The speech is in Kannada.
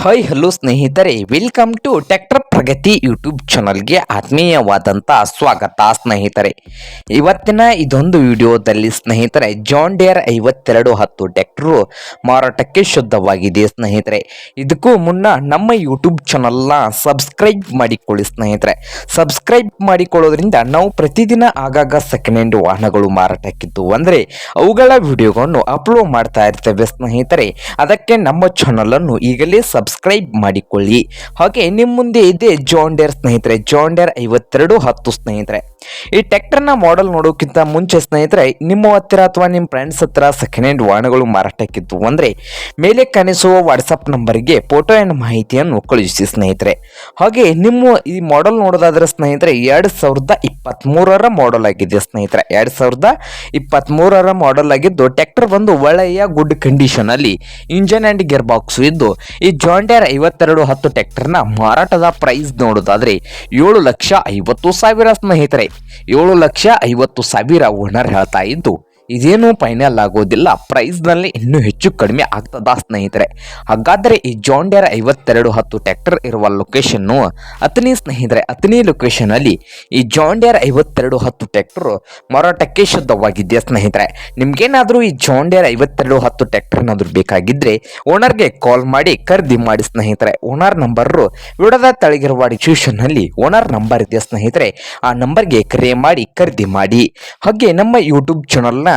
ಹಾಯ್ ಹಲೋ ಸ್ನೇಹಿತರೆ welcome to tractor Pragati YouTube ಚಾನಲ್ಗೆ ಆತ್ಮೀಯವಾದಂಥ ಸ್ವಾಗತ ಸ್ನೇಹಿತರೆ. ಇವತ್ತಿನ ಇದೊಂದು ವಿಡಿಯೋದಲ್ಲಿ ಸ್ನೇಹಿತರೆ ಜಾನ್ ಡಿಯರ್ ಐವತ್ತೆರಡು ಹತ್ತು ಟ್ಯಾಕ್ಟ್ರು ಮಾರಾಟಕ್ಕೆ ಶುದ್ಧವಾಗಿದೆ ಸ್ನೇಹಿತರೆ. ಇದಕ್ಕೂ ಮುನ್ನ ನಮ್ಮ ಯೂಟ್ಯೂಬ್ ಚಾನಲ್ನ ಸಬ್ಸ್ಕ್ರೈಬ್ ಮಾಡಿಕೊಳ್ಳಿ ಸ್ನೇಹಿತರೆ. ಸಬ್ಸ್ಕ್ರೈಬ್ ಮಾಡಿಕೊಳ್ಳೋದ್ರಿಂದ ನಾವು ಪ್ರತಿದಿನ ಆಗಾಗ ಸೆಕೆಂಡ್ ಹ್ಯಾಂಡ್ ವಾಹನಗಳು ಮಾರಾಟಕ್ಕಿದ್ದು. ಅಂದರೆ ಅವುಗಳ ವಿಡಿಯೋಗಳನ್ನು ಅಪ್ಲೋಡ್ ಮಾಡ್ತಾ ಇರ್ತೇವೆ ಸ್ನೇಹಿತರೆ. ಅದಕ್ಕೆ ನಮ್ಮ ಚಾನಲನ್ನು ಈಗಲೇ ಸಬ್ಸ್ಕ್ರೈಬ್ ಮಾಡಿಕೊಳ್ಳಿ. ಹಾಗೆ ನಿಮ್ಮ ಮುಂದೆ ಇದೆ ಜಾನ್ ಸ್ನೇಹಿತರೆ ಜಾನ್ ಡೇರ್ ಐವತ್ತೆರಡು ಹತ್ತು ಸ್ನೇಹಿತರೆ. ಈ ಟ್ಯಾಕ್ಟರ್ನ ಮಾಡೆಲ್ ನೋಡೋಕ್ಕಿಂತ ಮುಂಚೆ ಸ್ನೇಹಿತರೆ, ನಿಮ್ಮ ಹತ್ತಿರ ಅಥವಾ ನಿಮ್ಮ ಫ್ರೆಂಡ್ಸ್ ಹತ್ರ ಸೆಕೆಂಡ್ ಹ್ಯಾಂಡ್ ವಾಹನಗಳು ಮಾರಾಟಕ್ಕಿದ್ದು ಅಂದರೆ ಮೇಲೆ ಕಾಣಿಸುವ ವಾಟ್ಸಪ್ ನಂಬರ್ಗೆ ಫೋಟೋ ಆ್ಯಂಡ್ ಮಾಹಿತಿಯನ್ನು ಕಳುಹಿಸಿ ಸ್ನೇಹಿತರೆ. ಹಾಗೆ ನಿಮ್ಮ ಈ ಮಾಡೆಲ್ ನೋಡೋದಾದ್ರೆ ಸ್ನೇಹಿತರೆ, ಎರಡು ಸಾವಿರದ ಇಪ್ಪತ್ತ್ಮೂರರ ಮಾಡೆಲ್ ಆಗಿದೆ ಸ್ನೇಹಿತರೆ. ಎರಡು ಸಾವಿರದ ಇಪ್ಪತ್ತ್ಮೂರರ ಮಾಡೆಲ್ ಆಗಿದ್ದು ಟ್ಯಾಕ್ಟರ್ ಬಂದು ಒಳ್ಳೆಯ ಗುಡ್ ಕಂಡೀಷನ್ ಅಲ್ಲಿ ಇಂಜನ್ ಆ್ಯಂಡ್ ಗೇರ್ ಬಾಕ್ಸ್ ಇದ್ದು, ಈ ಜಾಂಡ್ಯಾರ್ ಐವತ್ತೆರಡು ಹತ್ತು ಟ್ಯಾಕ್ಟರ್ನ ಮಾರಾಟದ ಪ್ರೈಸ್ ನೋಡೋದಾದ್ರೆ ಏಳು ಲಕ್ಷ ಐವತ್ತು ಸಾವಿರ ಸ್ನೇಹಿತರೆ. ಏಳು ಲಕ್ಷ ಐವತ್ತು ಸಾವಿರ ಓನರ್ ಹೇಳ್ತಾ ಇದ್ದು ಇದೇನು ಫೈನಲ್ ಆಗೋದಿಲ್ಲ. ಪ್ರೈಸ್ನಲ್ಲಿ ಇನ್ನೂ ಹೆಚ್ಚು ಕಡಿಮೆ ಆಗ್ತದ ಸ್ನೇಹಿತರೆ? ಹಾಗಾದರೆ ಈ ಜಾಂಡಿಯರ್ ಐವತ್ತೆರಡು ಹತ್ತು ಟ್ರ್ಯಾಕ್ಟರ್ ಇರುವ ಲೊಕೇಶನ್ನು ಅತನಿ ಸ್ನೇಹಿತರೆ, ಅತನಿ ಲೊಕೇಶನಲ್ಲಿ ಈ ಜಾಂಡಿಯರ್ ಐವತ್ತೆರಡು ಹತ್ತು ಟ್ರ್ಯಾಕ್ಟರ್ ಮಾರಾಟಕ್ಕೆ ಶುದ್ಧವಾಗಿದೆ ಸ್ನೇಹಿತರೆ? ನಿಮ್ಗೇನಾದರೂ ಈ ಜಾಂಡಿಯರ್ ಐವತ್ತೆರಡು ಹತ್ತು ಟ್ರ್ಯಾಕ್ಟರ್ ಏನಾದರೂ ಬೇಕಾಗಿದ್ದರೆ ಓನರ್ಗೆ ಕಾಲ್ ಮಾಡಿ ಖರೀದಿ ಮಾಡಿ ಸ್ನೇಹಿತರೆ. ಓನರ್ ನಂಬರು ವಿಡದ ತಳಗಿರುವ ಡಿಸ್ಕ್ರಿಪ್ಷನ್ನಲ್ಲಿ ಓನರ್ ನಂಬರ್ ಇದೆ ಸ್ನೇಹಿತರೆ? ಆ ನಂಬರ್ಗೆ ಕರೆ ಮಾಡಿ ಖರೀದಿ ಮಾಡಿ. ಹಾಗೆ ನಮ್ಮ ಯೂಟ್ಯೂಬ್ ಚಾನಲ್ನ